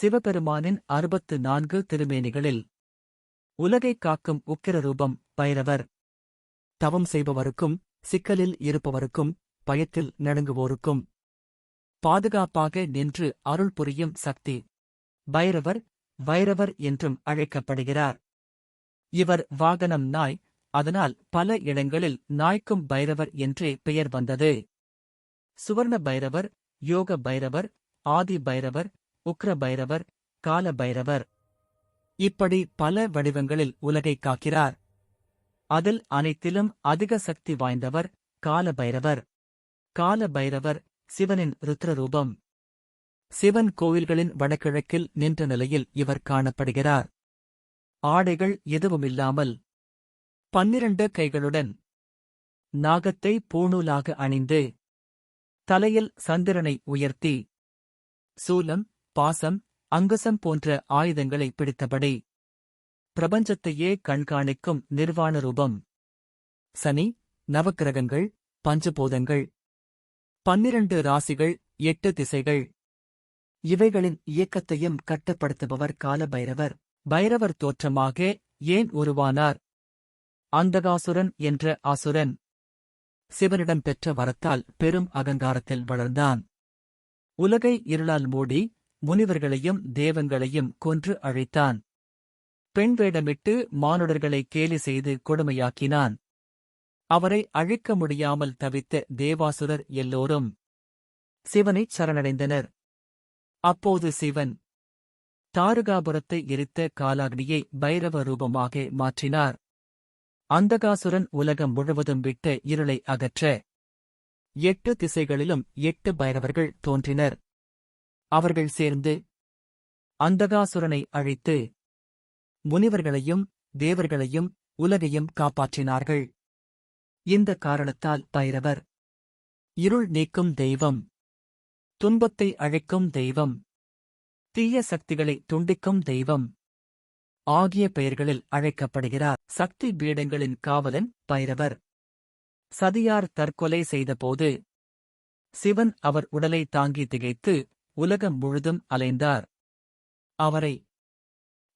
சிவபெருமானின் அறுபத்து நான்கு திருமேனிகளில். உலகைக் காக்கும் உக்கிர ரூபம் பைரவர். தவம் செய்பவருக்கும் சிக்கலில் இருப்பவருக்கும் பயத்தில் நடுங்குவோருக்கும். பாதுகாப்பாக நின்று அருள் புரியும் சக்தி. பைரவர் வைரவர் என்றும் அழைக்கப்படுகிறார். இவர் வாகனம் நாய் அதனால் பல இடங்களில் நாய்க்கும் பைரவர் என்றே பெயர் வந்தது. சுவர்ண பைரவர் யோக பைரவர் ஆதி பைரவர் உக்ர பைரவர் கால பைரவர் இப்படி பல வடிவங்களில் உலகை காக்கிறார். அதில் அனைத்திலும் அதிக சக்தி வாய்ந்தவர் கால பைரவர் கால பைரவர் சிவனின் ருத்ரரூபம். சிவன் கோயில்களின் வடகிழக்கில் நின்ற நிலையில் இவர் காணப்படுகிறார். ஆடைகள் எதுவுமில்லாமல். பன்னிரண்டு கைகளுடன். நாகத்தை பூணூலாக அணிந்து. தலையில் சந்திரனை உயர்த்தி. சூலம் பாசம் அங்கசம் போன்ற ஆயுதங்களை பிடித்தபடி. பிரபஞ்சத்தையே கண்காணிக்கும் நிர்வாண ரூபம். சனி நவக்கிரகங்கள் பஞ்சபூதங்கள். பன்னிரண்டு ராசிகள் எட்டு திசைகள். இவைகளின் இயக்கத்தையும் கட்டுப்படுத்துபவர் கால பைரவர் பைரவர் தோற்றமாக ஏன் உருவானார்? அந்தகாசுரன் என்ற அசுரன் சிவனிடம் பெற்ற வரத்தால் பெரும் அகங்காரத்தில் வளர்ந்தான். உலகை இருளால் மூடி முனிவர்களையும் தேவங்களையும் கொன்று அழைத்தான். பெண் வேடமிட்டு மானுடர்களை கேலி செய்து கொடுமையாக்கினான். அவரை அழிக்க முடியாமல் தவித்த தேவாசுரர் எல்லோரும் சிவனைச் சரணடைந்தனர். அப்போது சிவன் தாருகாபுரத்தை எரித்த காலாக்னியை பைரவ ரூபமாக மாற்றினார். அந்தகாசுரன் உலகம் முழுவதும் விட்ட இருளை அகற்ற எட்டு திசைகளிலும் எட்டு பைரவர்கள் தோன்றினர். அவர்கள் சேர்ந்து அந்தகாசுரனை அழித்து முனிவர்களையும் தேவர்களையும் உலகையும் காப்பாற்றினார்கள். இந்த காரணத்தால் பைரவர் இருள் நீக்கும் தெய்வம் துன்பத்தை அழைக்கும் தெய்வம் தீய சக்திகளை துண்டிக்கும் தெய்வம் ஆகிய பெயர்களில் அழைக்கப்படுகிறார். சக்தி பீடங்களின் காவலன் பைரவர். சதியார் தற்கொலை செய்தபோது சிவன் அவர் உடலை தாங்கி திகைத்து உலகம் முழுதும் அலைந்தார். அவரை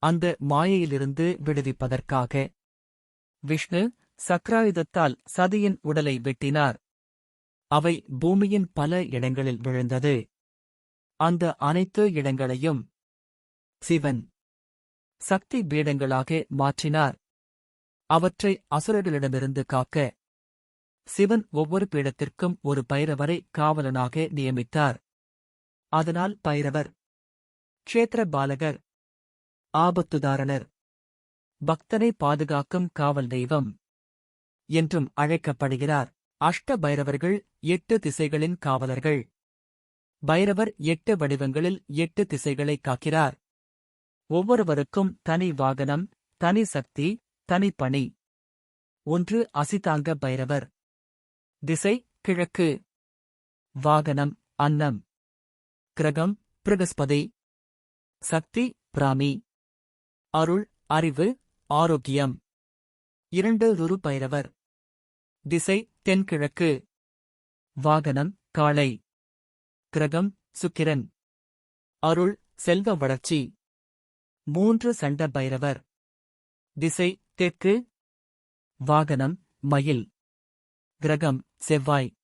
அந்த மாயையிலிருந்து விடுவிப்பதற்காக விஷ்ணு சக்ராயுதத்தால் சதியின் உடலை வெட்டினார். அவை பூமியின் பல இடங்களில் விழுந்தது. அந்த அனைத்து இடங்களையும் சிவன் சக்தி பீடங்களாக மாற்றினார். அவற்றை அசுரர்களிடமிருந்து காக்க சிவன் ஒவ்வொரு பீடத்திற்கும் ஒரு பைரவரை காவலனாக நியமித்தார். அதனால் பைரவர். க்ஷேத்திர பாலகர். ஆபத்துதாரணர் பக்தனை பாதுகாக்கும் காவல் தெய்வம். என்றும் அழைக்கப்படுகிறார். அஷ்ட பைரவர்கள் எட்டு திசைகளின் காவலர்கள். பைரவர் எட்டு வடிவங்களில் எட்டு திசைகளை காக்கிறார். ஒவ்வொருவருக்கும் தனி வாகனம் தனி சக்தி தனி பணி. ஒன்று அசிதாங்க பைரவர். திசை கிழக்கு. வாகனம் அன்னம். கிரகம் பிரகஸ்பதி. சக்தி பிராமி. அருள் அறிவு ஆரோக்கியம். இரண்டு ருரு பைரவர் திசை தென்கிழக்கு. வாகனம் காளை. கிரகம் சுக்கிரன். அருள் செல்வ வளர்ச்சி. மூன்று சண்ட பைரவர் திசை தெற்கு. வாகனம் மயில். கிரகம் செவ்வாய்.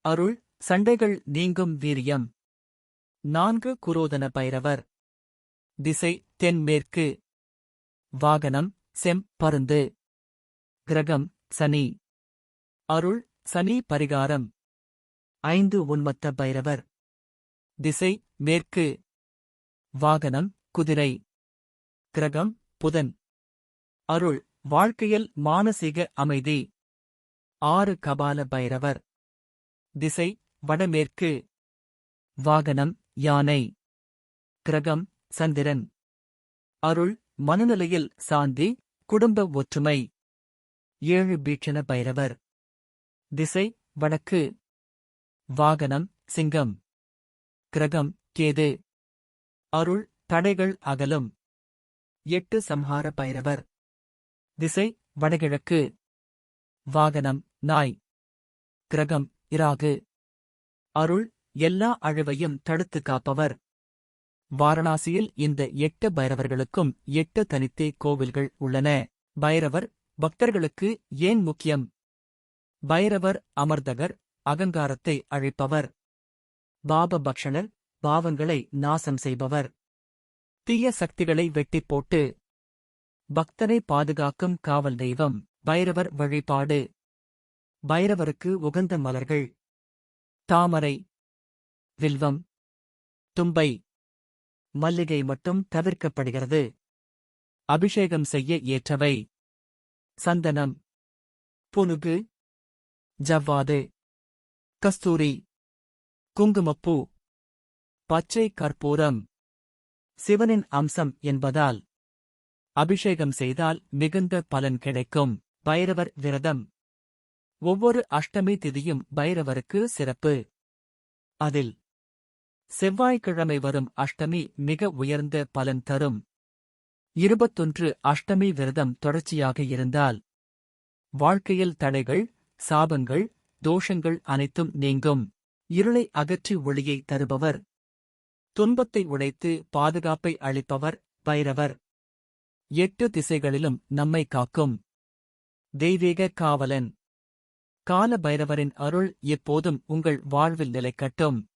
அருள் சண்டைகள் நீங்கும் வீரியம். நான்கு குரோதன பைரவர். திசை தென்மேற்கு வாகனம் செம் பருந்து. கிரகம் சனி. அருள் சனி பரிகாரம். ஐந்து உன்மத்த பைரவர். திசை மேற்கு. வாகனம் குதிரை. கிரகம் புதன். அருள் வாழ்க்கையில் மானசீக அமைதி. ஆறு கபால பைரவர். திசை வடமேற்கு. வாகனம் யானை. கிரகம் சந்திரன். அருள் மனநிலையில் சாந்தி குடும்ப ஒற்றுமை. ஏழு பீட்சண பைரவர். திசை வடக்கு. வாகனம் சிங்கம். கிரகம் கேது. அருள் தடைகள் அகலும். எட்டு சம்ஹார பைரவர். திசை வடகிழக்கு. வாகனம் நாய். கிரகம் இராகு. அருள் எல்லா அழிவையும் தடுத்து காப்பவர். வாரணாசியில் இந்த எட்டு பைரவர்களுக்கும் எட்டு தனித்தே கோவில்கள் உள்ளன. பைரவர் பக்தர்களுக்கு ஏன் முக்கியம்? பைரவர் அமர்தகர் அகங்காரத்தை அழிப்பவர். பாபபக்ஷணர் பாவங்களை நாசம் செய்பவர். தீய சக்திகளை வெட்டிப் போட்டு. பக்தரை பாதுகாக்கும் காவல் தெய்வம் பைரவர் வழிபாடு. பைரவருக்கு உகந்த மலர்கள். தாமரை வில்வம் தும்பை மல்லிகை மட்டும் தவிர்க்கப்படுகிறது. அபிஷேகம் செய்ய ஏற்றவை. சந்தனம் புனுகு ஜவ்வாது கஸ்தூரி குங்குமப்பூ பச்சை கற்பூரம். சிவனின் அம்சம் என்பதால் அபிஷேகம் செய்தால் மிகுந்த பலன் கிடைக்கும். பைரவர் விரதம். ஒவ்வொரு அஷ்டமி திதியும் பைரவருக்கு சிறப்பு. அதில் செவ்வாய்க்கிழமை வரும் அஷ்டமி மிக உயர்ந்த பலன் தரும். இருபத்தொன்று அஷ்டமி விரதம் தொடர்ச்சியாக இருந்தால் வாழ்க்கையில் தடைகள் சாபங்கள் தோஷங்கள் அனைத்தும் நீங்கும். இருளை அகற்றி ஒளியை தருபவர். துன்பத்தை உடைத்து பாதுகாப்பை அளிப்பவர் பைரவர். எட்டு திசைகளிலும் நம்மை காக்கும். தெய்வீக காவலன். கால பைரவரின் அருள் எப்போதும் உங்கள் வாழ்வில் நிலைக்கட்டும்.